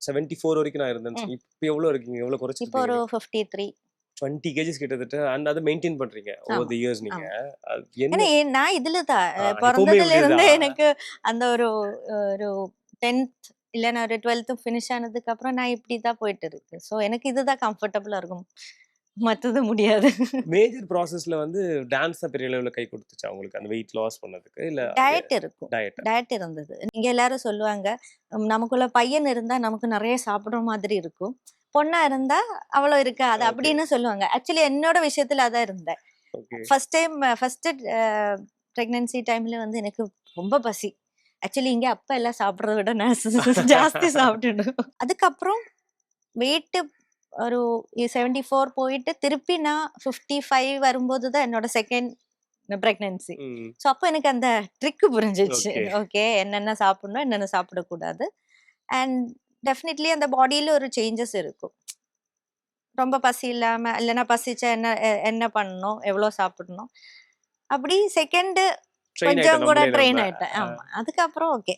Seventy four வரைக்கும் நான் இருந்தேன். இப்போ எவ்வளவு இருக்கீங்க? எவ்வளவு இப்போ ஒரு ஃபிஃப்டி த்ரீ டுவெண்ட்டி கேஜிஸ் கிட்டத்தட்ட அண்ட் அதை மெயின்டைன் பண்றீங்க ஓவர் தி இயர்ஸ் நீங்க. என்ன? நான் இதுல தான் பிறந்ததுல இருந்தே. எனக்கு அந்த ஒரு ஒரு டென்த் இல்லைன்னா ஒரு டுவெல்த்து ஃபினிஷ் ஆனதுக்கு அப்புறம் நான் இப்படி தான் போயிட்டு இருக்கு. ஸோ எனக்கு இதுதான் கம்ஃபர்டபுளா இருக்கும். மற்றது முடியாது. மேஜர் ப்ராசஸ்ல வந்து டான்ஸ் தான் பெரிய லெவலில் கை கொடுத்துச்சா உங்களுக்கு? அந்த வெயிட் லாஸ் பண்ணதுக்கு? இல்ல டயட் இருக்கும். டயட் இருந்தது. நீங்க எல்லாரும் சொல்லுவாங்க "உம், நமக்குள்ள பையன் இருந்தா நமக்கு நிறைய சாப்பிடுற மாதிரி இருக்கும். பொண்ணா இருந்தா அவ்வளோ இருக்காது. அப்படின்னு சொல்லுவாங்க. ஆக்சுவலி என்னோட விஷயத்துல அதான் இருந்தேன். ஃபர்ஸ்ட் டைம் ஃபர்ஸ்ட் ப்ரெக்னன்சி டைம்ல வந்து எனக்கு ரொம்ப பசி. ஆக்சுவலி இங்க அப்பா எல்லாம் சாப்பிட்றத விட நான் ஜாஸ்தி சாப்பிட்டுடும் அதுக்கப்புறம் வெயிட்டு ஒரு செவன்டி ஃபோர் போயிட்டு திருப்பி நான் ஃபிஃப்டி ஃபைவ் வரும்போது தான் என்னோட செகண்ட் ப்ரெக்னன்சி ஸோ அப்போ எனக்கு அந்த ட்ரிக்கு புரிஞ்சிச்சு. ஓகே. என்னென்ன சாப்பிடணும் என்னென்ன சாப்பிடக்கூடாது. அண்ட் டெஃபினெட்லி அந்த பாடியில் ஒரு சேஞ்சஸ் இருக்கும். ரொம்ப பசி இல்லாமல் இல்லைன்னா பசிச்சா என்ன என்ன பண்ணணும் எவ்வளோ சாப்பிடணும். அப்படி செகண்ட் கொஞ்சம் கூட ட்ரெயின் ஆயிட்டேன். ஆமா அதுக்கப்புறம் ஓகே